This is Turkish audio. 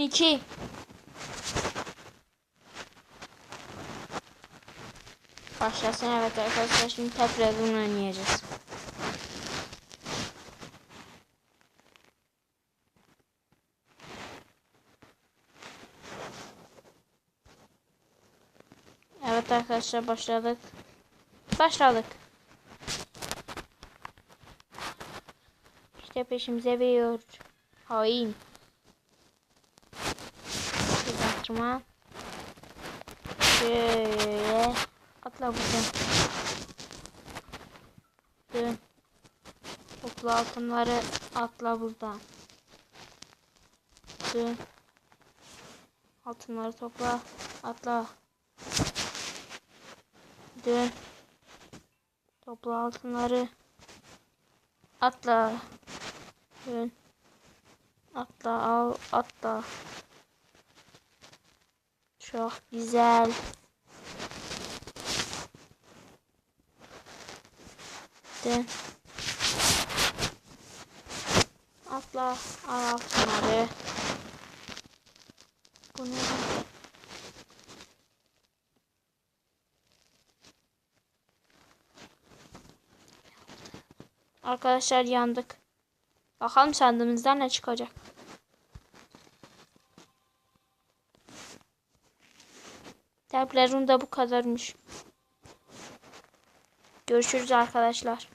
2 Başlasın evet arkadaşlar şimdi tekrar bunu oynayacağız. Evet arkadaşlar başladık. Başladık. İşte peşimize veriyor. Hain. Tırman. Şöyle. Atla buradan. Dön. Topla altınları atla buradan. Dön. Altınları topla. Atla. Dön. Topla altınları. Atla. Dön. Atla al atla. Çok güzel. Dön. Atla al altınları. Bu ne? Arkadaşlar yandık. Bakalım sandığımızdan ne çıkacak. Derplerim de bu kadarmış. Görüşürüz arkadaşlar.